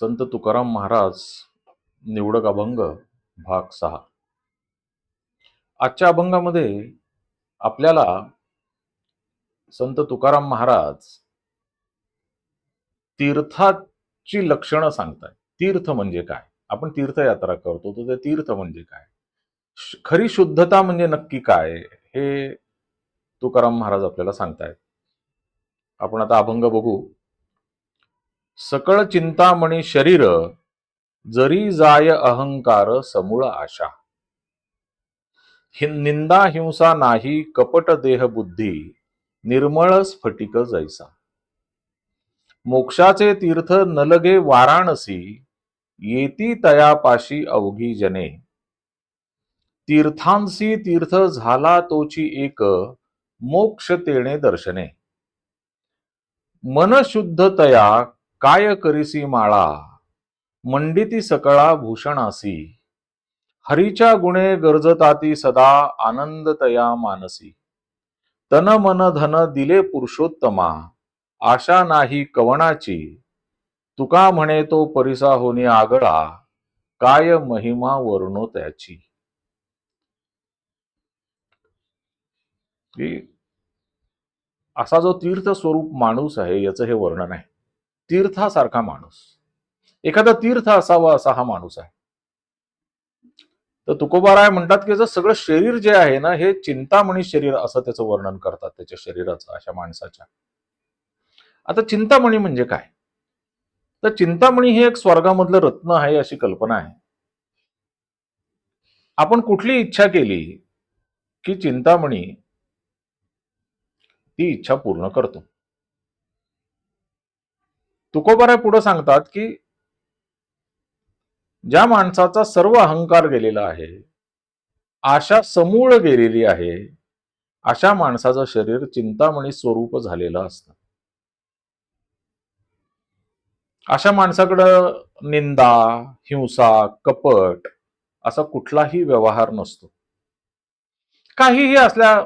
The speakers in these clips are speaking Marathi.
संत तुकाराम महाराज निवडक अभंग भाग सहा. आजच्या अभंगामध्ये आपल्याला संत तुकाराम महाराज तीर्थाची लक्षणं सांगताय तीर्थ म्हणजे काय? आपण तीर्थयात्रा करतो तर ते तीर्थ म्हणजे काय? खरी शुद्धता म्हणजे नक्की काय? हे तुकाराम महाराज आपल्याला सांगतायत. आपण आता अभंग बघू. सकळ चिंतामणी शरीर जरी जाय अहंकार समूळ आशा. हि- निंदा हिंसा नाही कपट देह बुद्धी निर्मळ स्फटिक जैसा. मोक्षाचे तीर्थ नलगे वाराणसी येती तयापाशी अवघी जने. तीर्थांसी तीर्थ झाला तोची एक मोक्ष तेणे दर्शने. मन शुद्ध तया काय करीसी माळा? मंडिती सकळा भूषणासी. हरीच्या गुणे गरजताती सदा आनंद तया मानसी. तन मन धन दिले पुरुषोत्तमा. आशा नाही कवणाची तुका म्हणे तो परिसा होणे आगळा. काय महिमा वर्णो त्याची. असा जो तीर्थ स्वरूप माणूस आहे याचं हे वर्णन आहे. तीर्थासारखा माणूस. एखादा तीर्थ असावा असा हा माणूस आहे. तर तुकोबाराय म्हणतात की जर सगळं शरीर जे आहे ना हे चिंतामणी शरीर असं त्याचं वर्णन करतात त्याच्या शरीराचं अशा माणसाच्या. आता चिंतामणी म्हणजे काय? तर चिंतामणी हे एक स्वर्गामधलं रत्न आहे अशी कल्पना आहे. आपण कुठली इच्छा केली की चिंतामणी ती इच्छा पूर्ण करतो? तुकोबाराय पुढे सांगतात की ज्या माणसाचा सर्व अहंकार गेलेला आहे आशा समूळ गेलेली आहे अशा माणसाचं शरीर चिंतामणी स्वरूप झालेलं असतं. अशा माणसाकडं निंदा हिंसा कपट असा कुठलाही व्यवहार नसतो. काहीही असल्या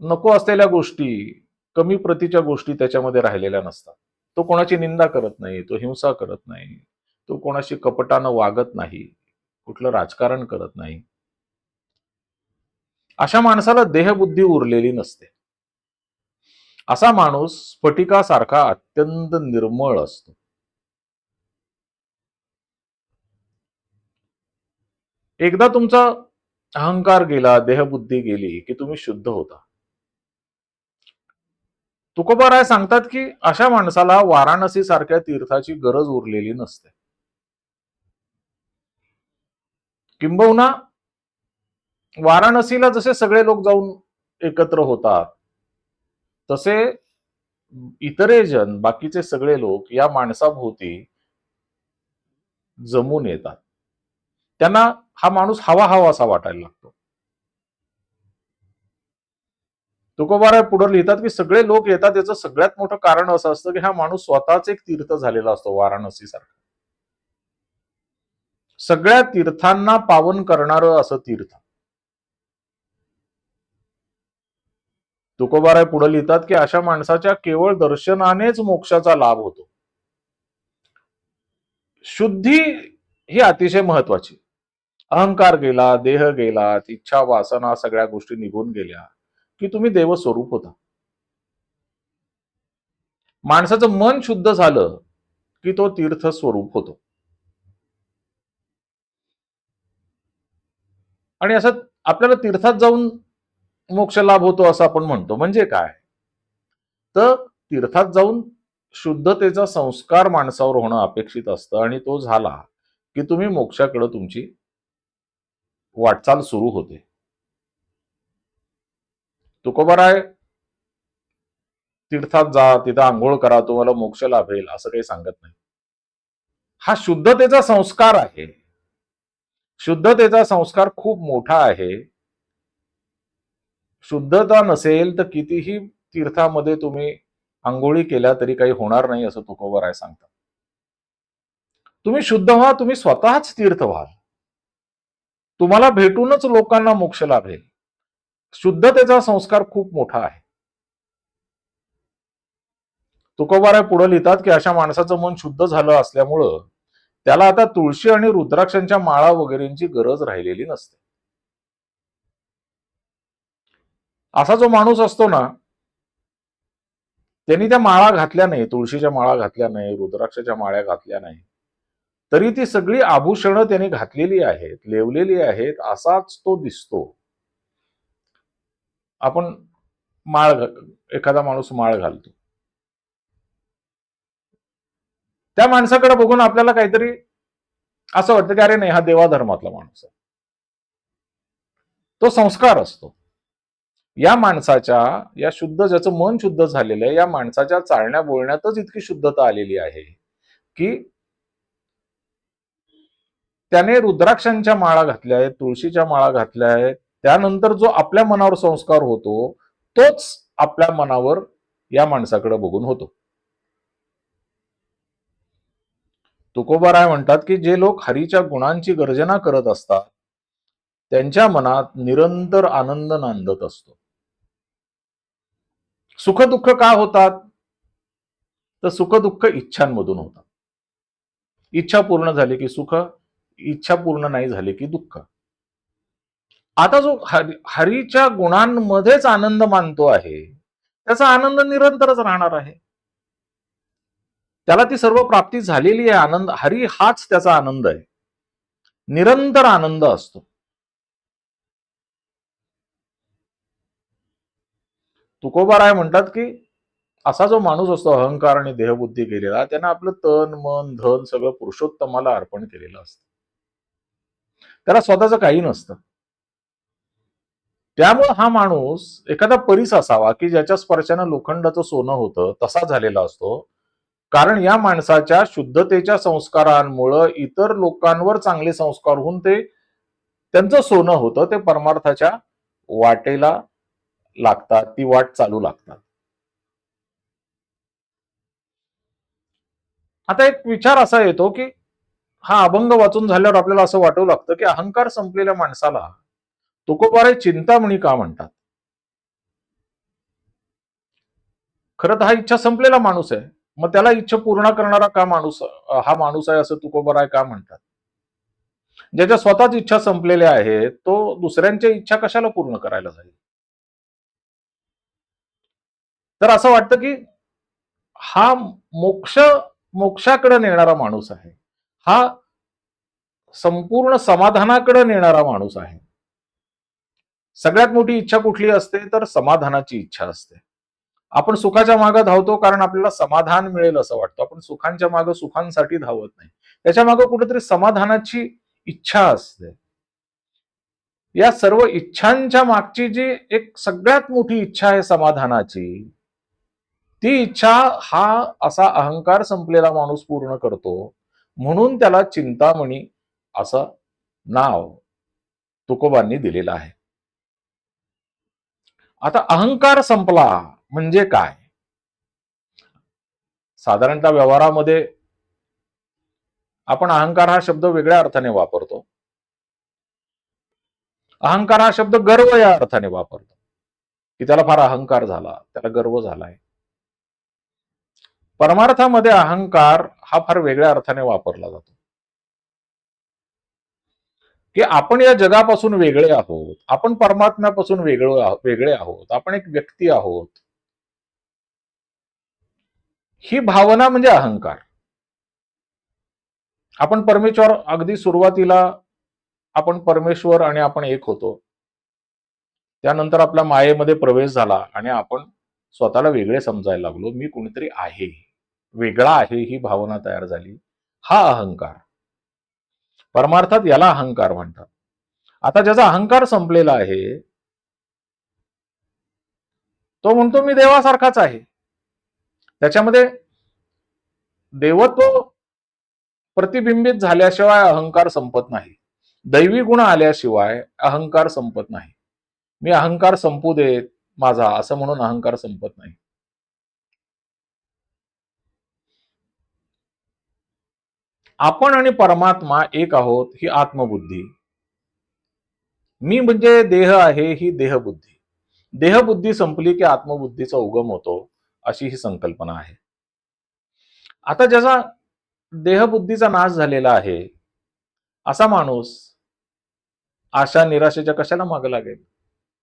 नको असलेल्या गोष्टी कमी प्रतीच्या गोष्टी त्याच्यामध्ये राहिलेल्या नसतात. तो कोणाची निंदा करत नाही तो हिंसा करत नाही तो कोणाशी कपटानं वागत नाही कुठलं राजकारण करत नाही. अशा माणसाला देहबुद्धी उरलेली नसते. असा माणूस स्फटिकासारखा अत्यंत निर्मळ असतो. एकदा तुमचा अहंकार गेला देहबुद्धी गेली की तुम्ही शुद्ध होता. तुकोबाराय सांगतात की अशा माणसाला वाराणसी सारख्या तीर्थाची गरज उरलेली नसते. किंबहुना वाराणसीला जसे सगळे लोक जाऊन एकत्र होतात तसे इतरे जन बाकीचे सगळे लोक या माणसाभोवती जमून येतात. त्यांना हा माणूस हवा हवा असा वाटायला लागतो. तुकोबाराय पुढे लिहितात की सगळे लोक येतात याचं सगळ्यात मोठं कारण असं असतं की हा माणूस स्वतःच एक तीर्थ झालेला असतो वाराणसी सारखा सगळ्या तीर्थांना पावन करणार असं तीर्थ. तुकोबाराय पुढे लिहितात की अशा माणसाच्या केवळ दर्शनानेच मोक्षाचा लाभ होतो. शुद्धी ही अतिशय महत्वाची. अहंकार गेला देह गेला इच्छा वासना सगळ्या गोष्टी निघून गेल्या. की तुम्ही देवस्वरूप होता. माणसाचं मन शुद्ध झालं की तो तीर्थ स्वरूप होतो. आणि असं आपल्याला तीर्थात जाऊन मोक्ष लाभ होतो असं आपण म्हणतो. म्हणजे काय? तर तीर्थात जाऊन शुद्धतेचा संस्कार माणसावर होणं अपेक्षित असतं आणि तो झाला की तुम्ही मोक्षाकडे तुमची वाटचाल सुरू होते. तुकोबाराय तीर्थात जा तिथं आंघोळ करा तुम्हाला मोक्ष लाभेल असं काही सांगत नाही. हा शुद्धतेचा संस्कार आहे. शुद्धतेचा संस्कार खूप मोठा आहे. शुद्धता नसेल तर कितीही तीर्थामध्ये तुम्ही आंघोळी केल्या तरी काही होणार नाही असं तुकोबाराय सांगतात. तुम्ही शुद्ध व्हा तुम्ही स्वतःच तीर्थ व्हाल. तुम्हाला भेटूनच लोकांना मोक्ष लाभेल. शुद्धतेचा संस्कार खूप मोठा आहे. तुकोबाराय पुढे लिहितात की अशा माणसाचं मन शुद्ध झालं असल्यामुळं त्याला आता तुळशी आणि रुद्राक्षांच्या माळा वगैरेंची गरज राहिलेली नसते. असा जो माणूस असतो ना त्यांनी त्या माळा घातल्या नाही तुळशीच्या माळा घातल्या नाही रुद्राक्षाच्या माळ्या घातल्या नाही तरी ती सगळी आभूषणं त्यांनी घातलेली आहेत लेवलेली आहेत असाच तो दिसतो. आपण माळ एखादा माणूस माळ घालतो. त्या माणसाकडे बघून आपल्याला काहीतरी असं वाटतं की अरे नाही हा देवाधर्मातला माणूस आहे. तो संस्कार असतो. या माणसाच्या या शुद्ध ज्याचं मन शुद्ध झालेलं आहे या माणसाच्या चालण्या बोलण्यातच इतकी शुद्धता आलेली आहे की त्याने रुद्राक्षांच्या माळा घातल्या आहेत तुळशीच्या माळा घातल्या आहेत त्यानंतर जो आपल्या मनावर संस्कार होतो तोच आपल्या मनावर या माणसाकडे बघून होतो. तुकोबाराय म्हणतात की जे लोक हरीच्या गुणांची गर्जना करत असतात त्यांच्या मनात निरंतर आनंद नांदत असतो. सुख दुःख का होतात? तर सुख दुःख इच्छांमधून होतात. इच्छा पूर्ण झाली की सुख इच्छा पूर्ण नाही झाली की दुःख. आता जो हरी हरीच्या गुणांमध्येच आनंद मानतो आहे त्याचा आनंद निरंतरच राहणार आहे. त्याला ती सर्व प्राप्ती झालेली आहे आनंद हरी हाच त्याचा आनंद आहे. निरंतर आनंद असतो. तुकोबाराय म्हणतात की असा जो माणूस असतो अहंकार आणि देहबुद्धी केलेला त्यानं आपलं तन मन धन सगळं पुरुषोत्तमाला अर्पण केलेलं असतं. त्याला स्वतःचं काही नसतं. त्यामुळे हा माणूस एखादा परीस असावा की ज्याच्या स्पर्शानं लोखंडाचं सोनं होतं तसा झालेला असतो. कारण या माणसाच्या शुद्धतेच्या संस्कारांमुळं इतर लोकांवर चांगले संस्कार होऊन ते त्यांचं सोनं होतं ते परमार्थाच्या वाटेला लागतात ती वाट चालू लागतात. आता एक विचार असा येतो की हा अभंग वाचून झाल्यावर आपल्याला असं वाटू लागतं की अहंकार संपलेल्या माणसाला तुकोबारे चिंतामणी का म्हणतात? खरं तर हा इच्छा संपलेला माणूस आहे. मग त्याला इच्छा पूर्ण करणारा का माणूस हा माणूस आहे असं तुकोबाराय का म्हणतात? ज्याच्या स्वतःच इच्छा संपलेल्या आहेत तो दुसऱ्यांच्या इच्छा कशाला पूर्ण करायला जाईल? तर असं वाटतं की हा मोक्ष मोक्षाकडे नेणारा माणूस आहे. हा संपूर्ण समाधानाकडे नेणारा माणूस आहे. सगळ्यात मोठी इच्छा कुठली असते तर समाधानाची इच्छा असते. आपण सुखाच्या मागे धावतो कारण आपल्याला समाधान मिळेल असं वाटतं. आपण सुखांच्या मागे सुखांसाठी धावत नाही. त्याच्यामागे कुठेतरी समाधानाची इच्छा असते. या सर्व इच्छांच्या मागची जी एक सगळ्यात मोठी इच्छा आहे समाधानाची ती इच्छा हा असा अहंकार संपलेला माणूस पूर्ण करतो म्हणून त्याला चिंतामणी असं नाव तुकोबांनी दिलेलं आहे. आता अहंकार संपला म्हणजे काय? साधारणतः व्यवहारामध्ये आपण अहंकार हा शब्द वेगळ्या अर्थाने वापरतो. अहंकार हा शब्द गर्व या अर्थाने वापरतो. की त्याला फार अहंकार झाला त्याला गर्व झालाय. परमार्थामध्ये अहंकार हा फार वेगळ्या अर्थाने वापरला जातो. की आपण या जगापासून वेगळे आहोत. आपण परमात्म्यापासून वेगळं वेगळे आहोत. आपण एक व्यक्ती आहोत. ही भावना म्हणजे अहंकार. आपण परमेश्वर अगदी सुरुवातीला आपण परमेश्वर आणि आपण एक होतो. त्यानंतर आपल्या मायेमध्ये प्रवेश झाला आणि आपण स्वतःला वेगळे समजायला लागलो. मी कोणीतरी आहे. वेगळा आहे ही भावना तयार झाली. हा अहंकार. परमार्थात याला अहंकार म्हणतात. आता ज्याचा अहंकार संपलेला आहे तो म्हणतो मी देवासारखाच आहे. त्याच्यामध्ये देवत्व प्रतिबिंबित झाल्याशिवाय अहंकार संपत नाही. दैवी गुण आल्याशिवाय अहंकार संपत नाही. मी अहंकार संपू देत माझा असं म्हणून अहंकार संपत नाही. आपण आणि परमात्मा एक आहोत ही आत्मबुद्धी. मी म्हणजे देह आहे ही देहबुद्धी. देहबुद्धी संपली की आत्मबुद्धीचा उगम होतो अशी ही संकल्पना आहे. आता ज्याचा देहबुद्धीचा नाश झालेला आहे असा माणूस आशा निराशेच्या कशाला मागे लागेल?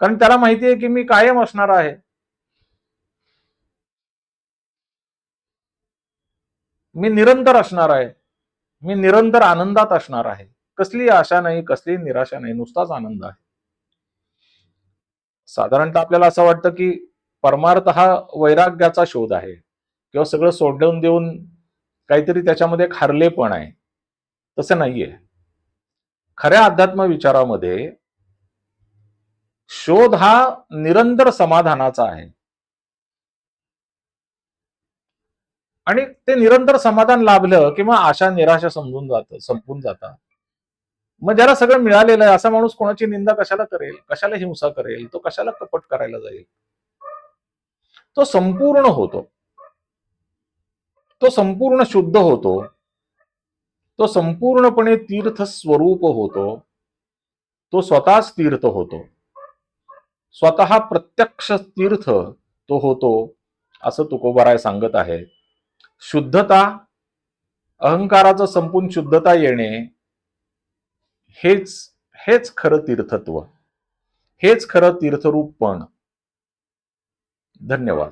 कारण त्याला माहिती आहे की मी कायम असणार आहे. मी निरंतर असणार आहे. मी निरंतर आनंदात असणार आहे. कसली आशा नाही कसली निराशा नाही नुसताच आनंद आहे. साधारणतः आपल्याला असं वाटतं की परमार्थ हा वैराग्याचा शोध आहे. किंवा सगळं सोडून देऊन काहीतरी त्याच्यामध्ये एक हरलेपण आहे. तसं नाहीये. खऱ्या अध्यात्म विचारामध्ये शोध हा निरंतर समाधानाचा आहे. आणि ते निरंतर समाधान लाभलं किंवा आशा निराशा समजून जात संपून जातात. मग ज्याला सगळं मिळालेलं आहे असा माणूस कोणाची निंदा कशाला करेल? कशाला हिंसा करेल? तो कशाला कपट करायला जाईल? तो संपूर्ण होतो. तो संपूर्ण शुद्ध होतो. तो संपूर्णपणे तीर्थ स्वरूप होतो. तो स्वतःच तीर्थ होतो. स्वतः प्रत्यक्ष तीर्थ तो होतो असं तुकोबराय सांगत आहे शुद्धता अहंकाराचं संपून शुद्धता येणे हेच हेच खरं तीर्थत्व. हेच खरं तीर्थरूप पण. धन्यवाद.